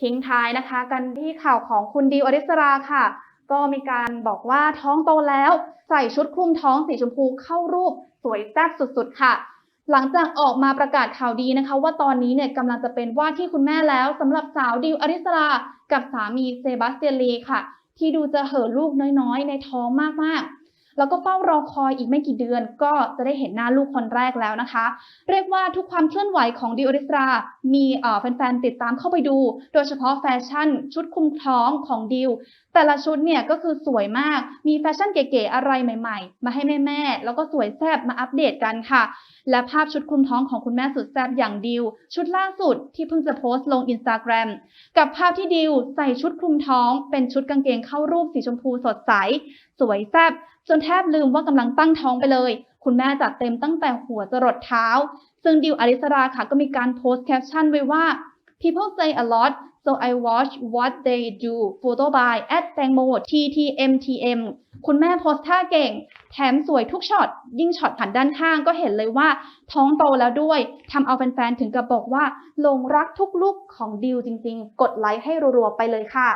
ทิ้งท้ายนะคะ กันที่ข่าวของคุณดิวอริสราค่ะ ก็มีการบอกว่าท้องโตแล้ว ใส่ชุดคลุมท้องสีชมพูเข้ารูปสวยแซ่บสุดๆ ค่ะ หลังจากออกมาประกาศข่าวดีนะคะ ว่าตอนนี้เนี่ยกำลังจะเป็นว่าที่คุณแม่แล้วสำหรับสาวดิวอริสรากับสามีเซบาสเตียนลีค่ะ ที่ดูจะเห่อลูกน้อยๆ ในท้องมากๆ แล้วก็เฝ้ารอคอยอีกไม่กี่เดือน ก็จะได้เห็นหน้าลูกคนแรกแล้วนะคะ เรียกว่าทุกความเคลื่อนไหวของดิวอริสรา มีแฟนๆติดตามเข้าไปดู โดยเฉพาะแฟชั่นชุดคลุมท้องของดิวแต่ละชุดเนี่ยก็คือสวยมาก มีแฟชั่นเก๋ๆอะไรใหม่ๆ มาให้แม่ๆ แล้วก็สวยแซ่บมาอัปเดตกันค่ะ และภาพชุดคลุมท้องของคุณแม่สุดแซ่บอย่างดิว ชุดล่าสุดที่เพิ่งจะโพสต์ลงอินสตาแกรมกับภาพที่ดิวใส่ชุดคลุมท้อง เป็นชุดกางเกงเข้ารูปสีชมพูสดใส สวยแซ่บจนแทบลืมว่ากำลังตั้งท้องไปเลย คุณแม่จัดเต็มตั้งแต่หัวจรดเท้า ซึ่งดิวอริสราค่ะก็มีการโพสต์แคปชั่นไว้ว่า people say a lot so I watch what they do photo by at แตงโม ttmtm คุณแม่โพสท่าเก่ง แถมสวยทุกช็อต ยิ่งช็อตผ่านด้านข้างก็เห็นเลยว่าท้องโตแล้วด้วยทำเอาแฟนๆ ถึงกับบอกว่าหลงรักทุกลุกของดิวจริงๆ กดไลค์ให้รัวๆ ไปเลยค่ะ